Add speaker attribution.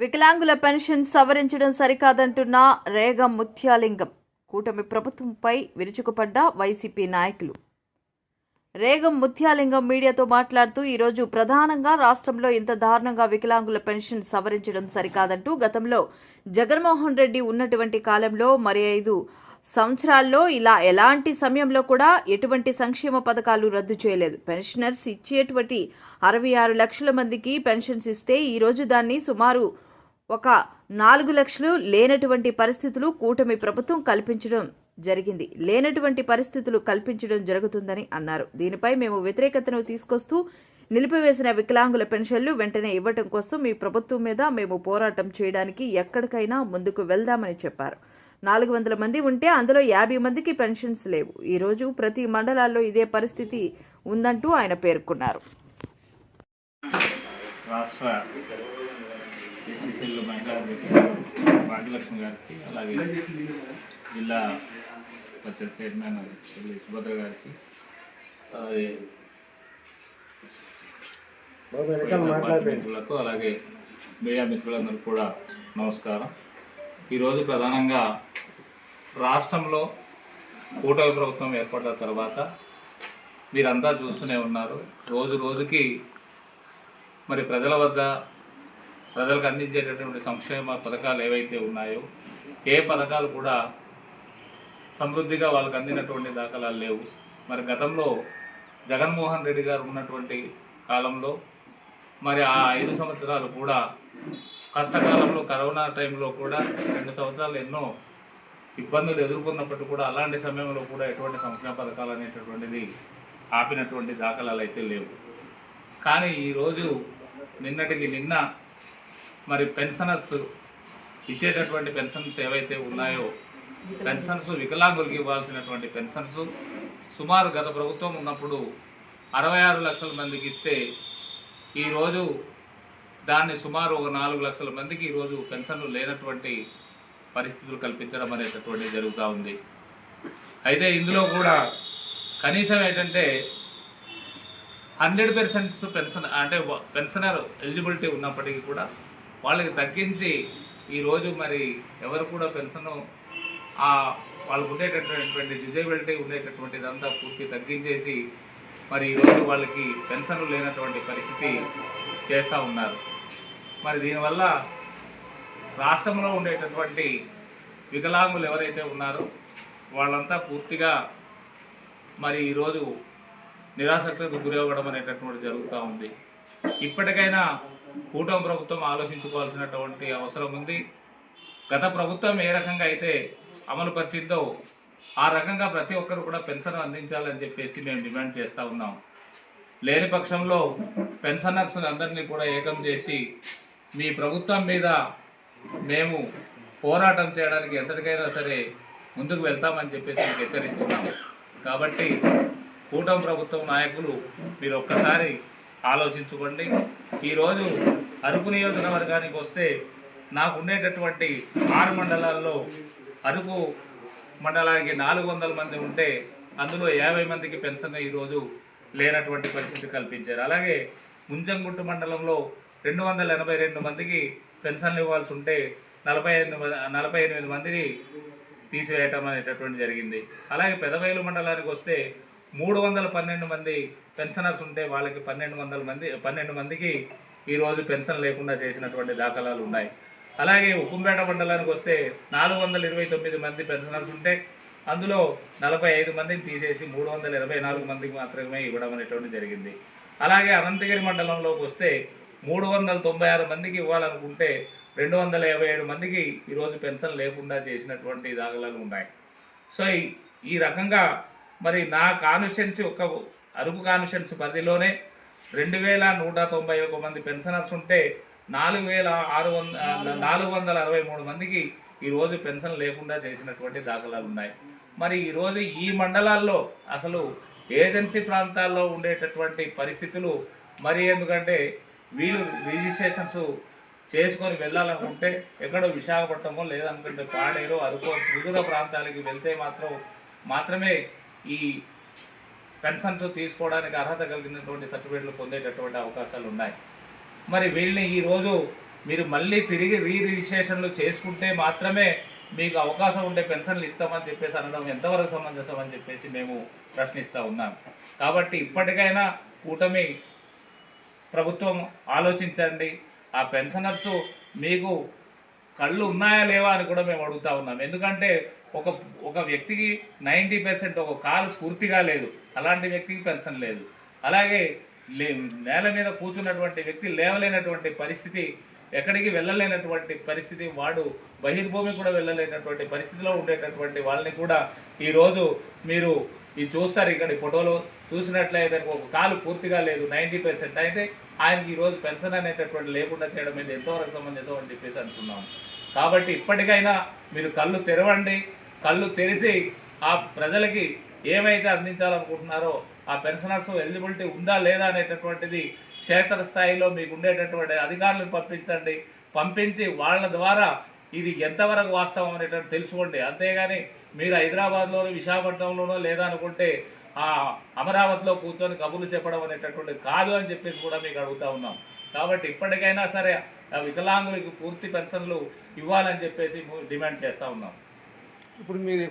Speaker 1: వికలాంగుల పెన్షన్ సవరించడం సరికాదంటున్న రేగం ముత్యాలింగం. కూటమి ప్రభుత్వంపై విరుచుకుపడ్డ వైసీపీ నాయకులు. రేగం ముత్యాలింగం మీడియాతో మాట్లాడుతూ ఈరోజు ప్రధానంగా రాష్ట్రంలో ఇంత దారుణంగా వికలాంగుల పెన్షన్ సవరించడం సరికాదంటూ గతంలో జగన్మోహన్ రెడ్డి ఉన్నటువంటి కాలంలో మరి ఐదు సంవత్సరాల్లో ఇలా ఎలాంటి సమయంలో కూడా ఎటువంటి సంక్షేమ పథకాలు రద్దు చేయలేదు. పెన్షనర్స్ ఇచ్చేటువంటి అరవై ఆరు లక్షల మందికి పెన్షన్స్ ఇస్తే ఈరోజు దాన్ని సుమారు ఒక నాలుగు లక్షలు లేనటువంటి పరిస్థితులు కూటమి ప్రభుత్వం కల్పించడం జరిగింది. లేనటువంటి పరిస్థితులు కల్పించడం జరుగుతుందని అన్నారు. దీనిపై మేము వ్యతిరేకతను తీసుకొస్తూ నిలిపివేసిన వికలాంగుల పెన్షన్లు వెంటనే ఇవ్వటం కోసం మీ ప్రభుత్వం మీద మేము పోరాటం చేయడానికి ఎక్కడికైనా ముందుకు వెళ్దామని చెప్పారు. నాలుగు వందల మంది ఉంటే అందులో యాభై మందికి పెన్షన్స్ లేవు. ఈరోజు ప్రతి మండలాల్లో ఇదే పరిస్థితి ఉందంటూ ఆయన పేర్కొన్నారు.
Speaker 2: రాష్ట్ర ఎస్టీసీలు మహిళా అధ్యక్షులు భాగ్యలక్ష్మి గారికి అలాగే జిల్లా పరిషత్ చైర్మన్ సుభద్ర గారికి అలాగే మిత్రులకు అలాగే మీడియా మిత్రులందరికీ కూడా నమస్కారం. ఈరోజు ప్రధానంగా రాష్ట్రంలో కూటమి ప్రభుత్వం ఏర్పడిన తర్వాత మీరంతా చూస్తూనే ఉన్నారు. రోజు రోజుకి మరి ప్రజల వద్ద ప్రజలకు అందించేటటువంటి సంక్షేమ పథకాలు ఏవైతే ఉన్నాయో ఏ పథకాలు కూడా సమృద్ధిగా వాళ్ళకి అందినటువంటి దాఖలాలు లేవు. మరి గతంలో జగన్మోహన్ రెడ్డి గారు ఉన్నటువంటి కాలంలో మరి ఆ ఐదు సంవత్సరాలు కూడా కష్టకాలంలో కరోనా టైంలో కూడా రెండు సంవత్సరాలు ఎన్నో ఇబ్బందులు ఎదుర్కొన్నప్పటికీ కూడా అలాంటి సమయంలో కూడా ఎటువంటి సంక్షేమ పథకాలు అనేటటువంటిది ఆపినటువంటి దాఖలాలు అయితే లేవు. కానీ ఈరోజు నిన్నటికి నిన్న మరి పెన్షనర్స్ ఇచ్చేటటువంటి పెన్షన్స్ ఏవైతే ఉన్నాయో పెన్షన్స్ వికలాంగులకు ఇవ్వాల్సినటువంటి పెన్షన్స్ సుమారు గత ప్రభుత్వం ఉన్నప్పుడు అరవై ఆరు లక్షల మందికి ఇస్తే ఈరోజు దాన్ని సుమారు ఒక నాలుగు లక్షల మందికి ఈరోజు పెన్షన్లు లేనటువంటి పరిస్థితులు కల్పించడం అనేటటువంటిది జరుగుతూ ఉంది. అయితే ఇందులో కూడా కనీసం ఏంటంటే హండ్రెడ్ పెర్సెంట్స్ పెన్షన్ అంటే పెన్షనర్ ఎలిజిబిలిటీ ఉన్నప్పటికీ కూడా వాళ్ళకి తగ్గించి ఈరోజు మరి ఎవరు కూడా పెన్షన్ వాళ్ళకు ఉండేటటువంటి డిజేబిలిటీ ఉండేటటువంటిదంతా పూర్తి తగ్గించేసి మరి ఈరోజు వాళ్ళకి పెన్షన్ లేనటువంటి పరిస్థితి చేస్తూ ఉన్నారు. మరి దీనివల్ల రాష్ట్రంలో ఉండేటటువంటి వికలాంగులు ఎవరైతే ఉన్నారో వాళ్ళంతా పూర్తిగా మరి ఈరోజు నిరాసక్తకు గురవ్వడం అనేటటువంటి జరుగుతూ ఉంది. ఇప్పటికైనా కూటమి ప్రభుత్వం ఆలోచించుకోవాల్సినటువంటి అవసరం ఉంది. గత ప్రభుత్వం ఏ రకంగా అయితే అమలు పరిచిందో ఆ రకంగా ప్రతి ఒక్కరు కూడా పెన్షన్ అందించాలని చెప్పేసి మేము డిమాండ్ చేస్తూ ఉన్నాం. లేని పక్షంలో పెన్షనర్స్ని అందరినీ కూడా ఏకం చేసి మీ ప్రభుత్వం మీద మేము పోరాటం చేయడానికి ఎంతటికైనా సరే ముందుకు వెళ్తామని చెప్పేసి మీకు హెచ్చరిస్తున్నాం. కాబట్టి కూటమి ప్రభుత్వం నాయకులు మీరు ఒక్కసారి ఆలోచించుకోండి. ఈరోజు అరకు నియోజకవర్గానికి వస్తే నాకు ఉండేటటువంటి ఆరు మండలాల్లో అరకు మండలానికి నాలుగు వందల మంది ఉంటే అందులో యాభై మందికి పెన్షన్ ఈరోజు లేనటువంటి పరిస్థితి కల్పించారు. అలాగే ముంజంగుట్టు మండలంలో రెండు వందల ఎనభై రెండు మందికి పెన్షన్లు ఇవ్వాల్సి ఉంటే నలభై ఎనిమిది నలభై ఎనిమిది మందిని తీసివేయటం అనేటటువంటి జరిగింది. అలాగే పెదవేలు మండలానికి వస్తే మూడు వందల పన్నెండు మంది పెన్షనర్స్ ఉంటే వాళ్ళకి పన్నెండు వందల మంది పన్నెండు మందికి ఈరోజు పెన్షన్ లేకుండా చేసినటువంటి దాఖలాలు ఉన్నాయి. అలాగే ఉక్కుంపేట మండలానికి వస్తే నాలుగు వందల ఇరవై తొమ్మిది మంది పెన్షనర్స్ ఉంటే అందులో నలభై ఐదు మందిని తీసేసి మూడు వందల ఇరవై నాలుగు మందికి మాత్రమే ఇవ్వడం అనేటువంటి జరిగింది. అలాగే అనంతగిరి మండలంలోకి వస్తే మూడు వందల తొంభై ఆరు మందికి ఇవ్వాలనుకుంటే రెండు వందల యాభై ఏడు మందికి ఈరోజు పెన్షన్ లేకుండా చేసినటువంటి దాఖలాలు ఉన్నాయి. సో ఈ- ఈ రకంగా మరి నా కాన్స్టిట్యున్సీ ఒక అరకు కాన్స్టిట్యున్సీ పరిధిలోనే రెండు వేల నూట తొంభై ఒక మంది పెన్షనర్స్ ఉంటే నాలుగు వేల ఆరు వంద నాలుగు వందల అరవై మూడు మందికి ఈరోజు పెన్షన్ లేకుండా చేసినటువంటి దాఖలాలు ఉన్నాయి. మరి ఈరోజు ఈ మండలాల్లో అసలు ఏజెన్సీ ప్రాంతాల్లో ఉండేటటువంటి పరిస్థితులు మరి ఎందుకంటే వీళ్ళు రిజిస్ట్రేషన్స్ చేసుకొని వెళ్ళాలనుకుంటే ఎక్కడో విశాఖపట్నమో లేదనుకుంటే పాడేరో అరుకో వివిధ ప్రాంతాలకి వెళ్తే మాత్రం మాత్రమే ఈ పెన్షన్స్ తీసుకోవడానికి అర్హత కలిగినటువంటి సర్టిఫికేట్లు పొందేటటువంటి అవకాశాలు ఉన్నాయి. మరి వీళ్ళని ఈరోజు మీరు మళ్ళీ తిరిగి రీ రిజిస్ట్రేషన్లు చేసుకుంటే మాత్రమే మీకు అవకాశం ఉండే పెన్షన్లు ఇస్తామని చెప్పేసి అనడం ఎంతవరకు సమంజసం అని చెప్పేసి మేము ప్రశ్నిస్తూ ఉన్నాం. కాబట్టి ఇప్పటికైనా కూటమి ప్రభుత్వం ఆలోచించండి. ఆ పెన్షనర్స్ మీకు కళ్ళు ఉన్నాయా లేవా అని కూడా మేము అడుగుతా ఉన్నాం. ఎందుకంటే ఒక ఒక వ్యక్తికి నైంటీ పర్సెంట్ ఒక కాలు పూర్తిగా లేదు. అలాంటి వ్యక్తికి పెన్షన్ లేదు. అలాగే లే నేల మీద కూర్చున్నటువంటి వ్యక్తి లేవలేనటువంటి పరిస్థితి ఎక్కడికి వెళ్ళలేనటువంటి పరిస్థితి వాడు బహిర్భూమి కూడా వెళ్ళలేనటువంటి పరిస్థితిలో ఉండేటటువంటి వాళ్ళని కూడా ఈరోజు మీరు ఇది చూస్తారు ఇక్కడ ఈ ఫోటోలో. చూసినట్లయితే ఒక కాలు పూర్తిగా లేదు నైంటీ పర్సెంట్ అయితే ఆయనకి ఈరోజు పెన్షన్ అనేటటువంటి లేకుండా చేయడం మీద ఎంతవరకు సమంజసం అని చెప్పేసి అనుకున్నాం. కాబట్టి ఇప్పటికైనా మీరు కళ్ళు తెరవండి. కళ్ళు తెరిచి ఆ ప్రజలకి ఏమైతే అందించాలనుకుంటున్నారో ఆ పెన్షనర్స్ ఎలిజిబిలిటీ ఉందా లేదా అనేటటువంటిది క్షేత్ర స్థాయిలో మీకు ఉండేటటువంటి అధికారులను పంపించండి. పంపించి వాళ్ళ ద్వారా ఇది ఎంతవరకు వాస్తవం అనేటువంటి తెలుసుకోండి. అంతేగాని మీరు హైదరాబాద్లోనో విశాఖపట్నంలోనో లేదా అనుకుంటే ఆ అమరావతిలో కూర్చొని కబుర్లు చెప్పడం అనేటటువంటి కాదు అని చెప్పేసి కూడా మీకు అడుగుతా ఉన్నాం. కాబట్టి ఇప్పటికైనా సరే ఆ వికలాంగులకు పూర్తి పెన్షన్లు ఇవ్వాలని చెప్పేసి డిమాండ్ చేస్తూ ఉన్నాం.
Speaker 3: ఇప్పుడు మీరు